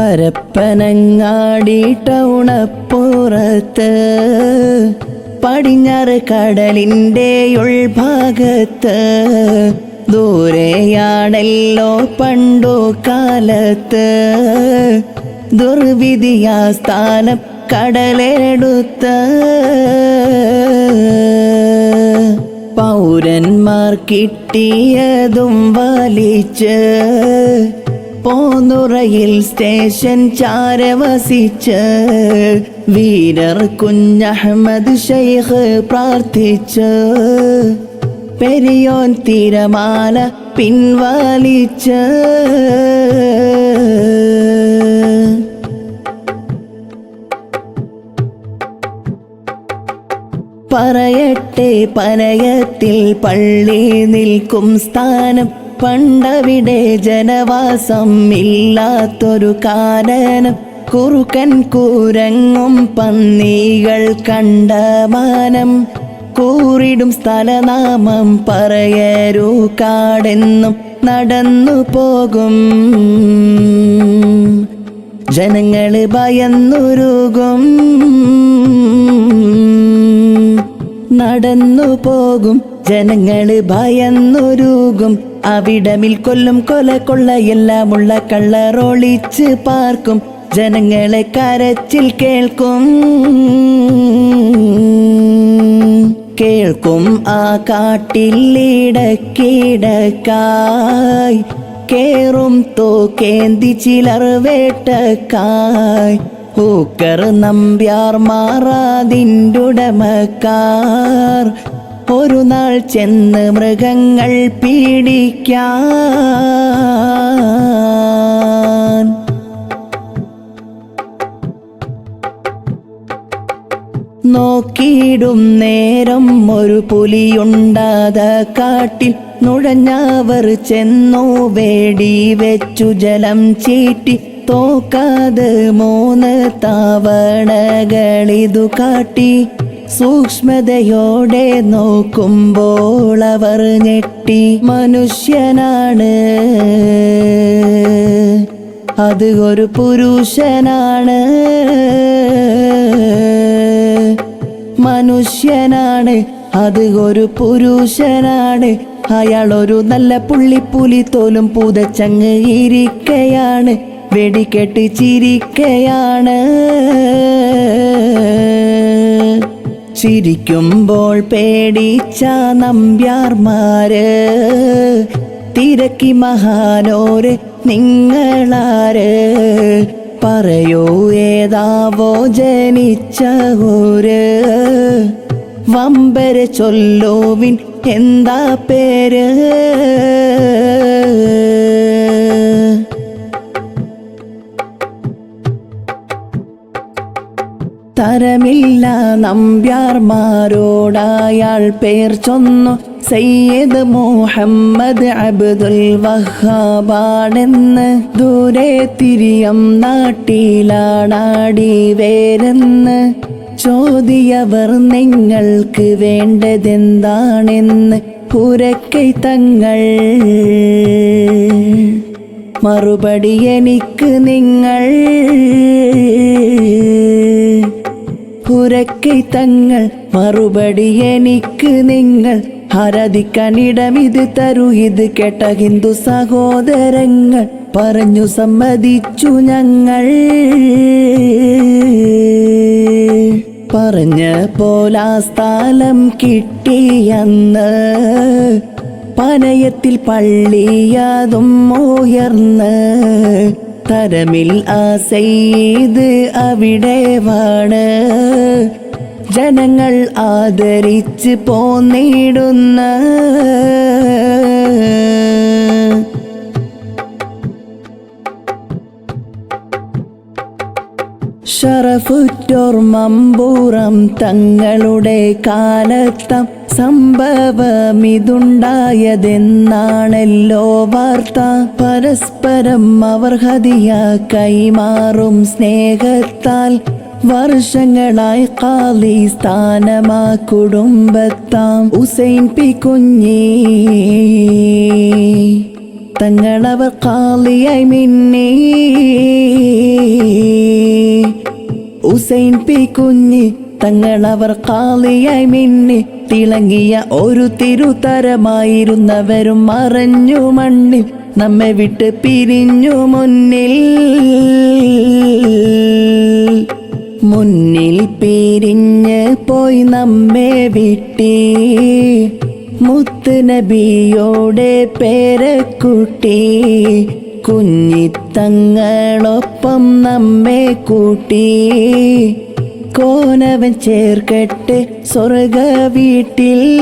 പരപ്പനങ്ങാടി ടൗണപ്പുറത്ത് പടിഞ്ഞാറ് കടലിന്റെ ഉൾഭാഗത്ത് ദൂരെയാണല്ലോ പണ്ടോ കാലത്ത്. ദുർവിധിയാ സ്ഥാനം കടലെടുത്ത്. പൗരന്മാർ കിട്ടിയതും വലിച്ച് പോന്നുറയിൽ സ്റ്റേഷൻ ചാരവസിച്ച് വീരർ കുഞ്ഞഹമ്മദ് ഷെയ്ഖ് പ്രാർത്ഥിച്ച് പെരിയോൻ തിരമാല പിൻവലിച്ച് പറയട്ടെ പനയത്തിൽ പള്ളി നിൽക്കും സ്ഥാനം പണ്ടവിടെ ജനവാസം ഇല്ലാത്തൊരു കാനനം കുറുക്കൻ കൂരങ്ങും പന്നികൾ കണ്ട മാനം. കൂറിടും സ്ഥലനാമം പറയരൂ കാടെന്നും നടന്നു പോകും. ജനങ്ങൾ ഭയന്നുരുകും. നടന്നു പോകും. ജനങ്ങൾ ഭയന്നൊരുകും. അവിടമിൽ കൊല്ലും കൊല കൊള്ളയെല്ലാമുള്ള കള്ളറോളിച്ച് പാർക്കും. ജനങ്ങളെ കരച്ചിൽ കേൾക്കും. കേൾക്കും ആ കാട്ടിലിടക്കിടക്കായി. കേറും തോ തോക്കേന്തി ചിലർ വേട്ടക്കായി. ഹൂക്കർ നമ്പ്യാർ മാറാതിന്റുടമക്കാർ ഒരു നാൾ ചെന്ന് മൃഗങ്ങൾ പീഡിക്കാൻ. നോക്കിയിടും നേരം ഒരു പുലിയുണ്ടാത കാട്ടിൽ നുഴഞ്ഞവർ ചെന്നു വേടി വെച്ചു ജലം ചീറ്റി തോക്കാതെ മൂന്ന് താവണകളിതു കാട്ടി. സൂക്ഷ്മതയോടെ നോക്കുമ്പോൾ അവർ ഞെട്ടി. മനുഷ്യനാണ്. അത് ഒരു പുരുഷനാണ്. മനുഷ്യനാണ്. അത് ഒരു പുരുഷനാണ്. അയാൾ ഒരു നല്ല പുള്ളിപ്പുലി തോലും പുതച്ചങ്ങ് ഇരിക്കയാണ്. വെടിക്കെട്ട് ചിരിക്കയാണ്. ചിരിക്കുമ്പോൾ പേടിച്ച നമ്പ്യാർമാര് തിരക്കി മഹാനോര് നിങ്ങളാര്. പറയൂ ഏതാവോ ജനിച്ച ഒരു വമ്പര് ചൊല്ലോവിൻ എന്താ പേര്? തരമില്ല നമ്പ്യാർമാരോടയാൾ പേർ ചൊന്നു. സയ്യദ് മുഹമ്മദ് അബ്ദുൽ വഹാബാണെന്ന് ദൂരെ തിരിയം നാട്ടിലാണാടി വേരെന്ന്. ചോദിയവർ നിങ്ങൾക്ക് വേണ്ടതെന്താണെന്ന് പുരക്കൈ തങ്ങൾ. മറുപടി എനിക്ക് നിങ്ങൾ. പുരക്കൈ തങ്ങൾ മറുപടി എനിക്ക് നിങ്ങൾ. ഇത് തരൂ ഇത് കേട്ട ഹിന്ദു സഹോദരങ്ങൾ. പറഞ്ഞു സമ്മതിച്ചു ഞങ്ങൾ. പറഞ്ഞ പോലാ സ്ഥലം കിട്ടിയെന്ന്. പനയത്തിൽ പള്ളിയതും ഉയർന്ന്. തരമിൽ ആ സെയ്ത് അവിടെ വാണ്. ജനങ്ങൾ ആദരിച്ച് പോന്നിടുന്ന. ഷറഫുറ്റോർ മമ്പൂറം തങ്ങളുടെ കാലത്തം സംഭവമിതുണ്ടായതെന്നാണല്ലോ വാർത്ത. പരസ്പരം അവർ ഹതിയ കൈമാറും സ്നേഹത്താൽ വർഷങ്ങളായി കാലി സ്ഥാനമാ കുടുംബത്താം. ഉസൈൻ പി കുഞ്ഞി തങ്ങളവർ കാളിയായി മിന്നി. ഉസൈൻ പി കുഞ്ഞി തങ്ങളവർ കാളിയായി മിന്നി തിളങ്ങിയ ഒരു തിരുതരമായിരുന്നവരും മറഞ്ഞു മണ്ണിൽ നമ്മെ വിട്ട് പിരിഞ്ഞു മുന്നിൽ. മുന്നിൽ പിരിഞ്ഞ് പോയി നമ്മെ വിട്ടി. മുത്ത് നബിയോടെ പേരക്കുട്ടി കുഞ്ഞിത്തങ്ങളൊപ്പം നമ്മെ കൂട്ടി. കോനവൻ ചേർക്കട്ടെ സ്വർഗ വീട്ടിൽ.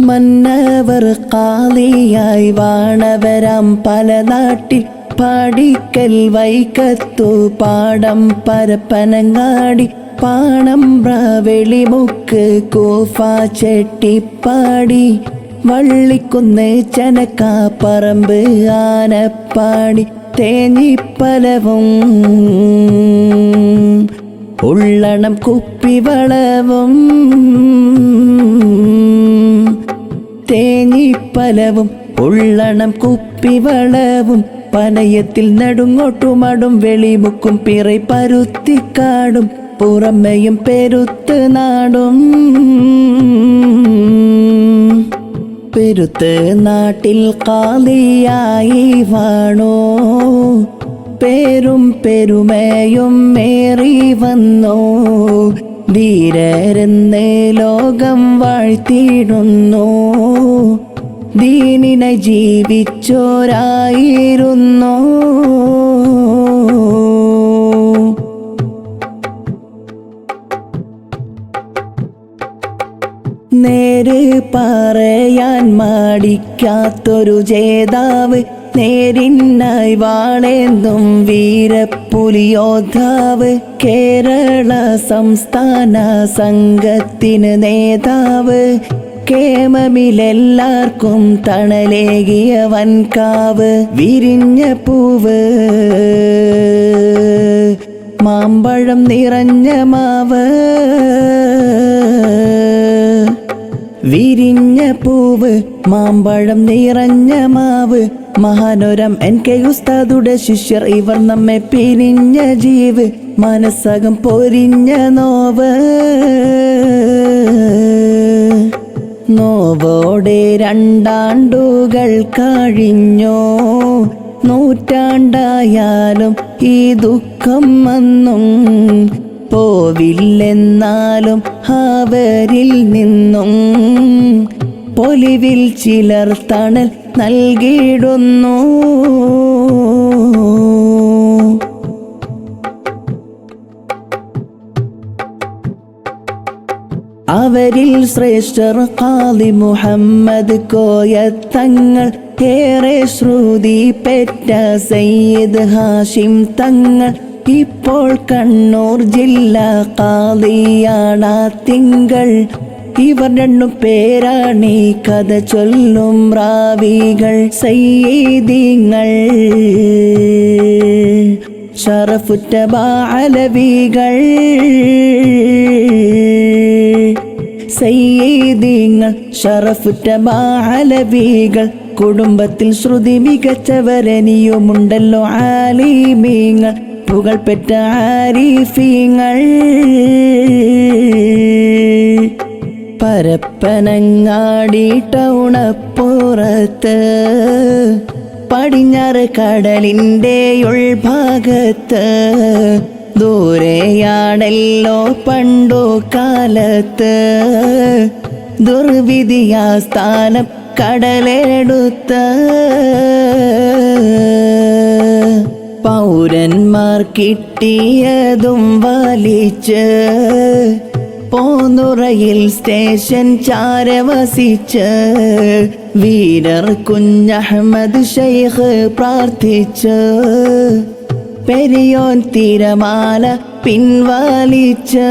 മന്നവർ കാളിയായി വാണവരാം പല നാട്ടിൽ. പാടിക്കൽ വൈക്കത്തു പാടം പരപ്പനങ്ങാടി. പാണം വെളിമുക്ക് കൂഫ ചെട്ടിപ്പാടി വള്ളിക്കുന്ന് ചനക്കാപ്പറമ്പ് ആനപ്പാടി. തേഞ്ഞിപ്പലവും ഉള്ളണം കുപ്പിവളവും തേഞ്ഞിപ്പലവും ഉള്ളണം കുപ്പിവളവും പനയത്തിൽ നടുങ്ങോട്ടുമടും വെളിമുക്കും പിറൈ പരുത്തിക്കാടും പുറമെയും പെരുത്ത് നാടും. പെരുത്ത് നാട്ടിൽ കാലിയായി വാണോ. പേരും പെരുമയും മേറി വന്നോ. ധീരരെന്ന് ലോകം വാഴ്ത്തിയിടുന്നു. ദീനിനെ ജീവിച്ചോരായിരുന്നു. നേര് പറയാൻ മാടിക്കാത്തൊരു ജേതാവ് നേരിന്നായി വാളെന്നും വീരപ്പുലിയോദ്ധാവ് കേരള സംസ്ഥാന സംഘത്തിന് നേതാവ് കേമമിലെല്ലാവർക്കും തണലേകിയ വൻകാവ് വിരിഞ്ഞ പൂവ് മാമ്പഴം നിറഞ്ഞ മാവ്. വിരിഞ്ഞ പൂവ് മാമ്പഴം നിറഞ്ഞ മാവ് മഹാനോരം എൻ കെ ഉസ്താദുടെ ശിഷ്യർ ഇവർ നമ്മെ പിരിഞ്ഞ ജീവ് മനസ്സകം പൊരിഞ്ഞ നോവ്. നോവോടെ രണ്ടാണ്ടുകൾ കഴിഞ്ഞോ നൂറ്റാണ്ടായാലും ഈ ദുഃഖം വന്നും. പോവില്ലെന്നാലും അവരിൽ നിന്നും പൊലിവിൽ ചിലർ തണൽ നൽകിയിടുന്നു. അവരിൽ ശ്രേഷ്ഠർ ഖാലി മുഹമ്മദ് കോയത്തങ്ങൾ ഏറെ ശ്രുതി പെറ്റ സയ്യിദ് ഹാഷിം തങ്ങൾ ഇപ്പോൾ കണ്ണൂർ ജില്ല കാളിയാണ തിങ്കൾ. ഇവർ രണ്ടു പേരാണീ കഥ ചൊല്ലും റാവികൾ. സയ്യീദിങ്ങൾ. ഷറഫുറ്റ ബാലവികൾ സയ്യീദിങ്ങൾ ഷറഫുറ്റ ബാലവികൾ കുടുംബത്തിൽ ശ്രുതി മികച്ചവരനിയുമുണ്ടല്ലോ ആലിമീങ്ങൾ. പുകൾപെറ്റ ആരിഫീങ്ങൾ. പരപ്പനങ്ങാടി ടൗണപ്പുറത്ത് പടിഞ്ഞാറ് കടലിന്റെ ഉൾഭാഗത്ത് ദൂരെയാണല്ലോ പണ്ടോ കാലത്ത്. ദുർവിധിയാസ്ഥാനം കടലെടുത്ത്. പൗരന്മാർ കിട്ടിയതും വലിച്ച് പോന്നുറയിൽ സ്റ്റേഷൻ ചാരവസിച്ച് വീരർ കുഞ്ഞഹമ്മദ് ഷെയ്ഖ് പ്രാർത്ഥിച്ച് പെരിയോൻ തിരമാല പിൻവാലിച്ച്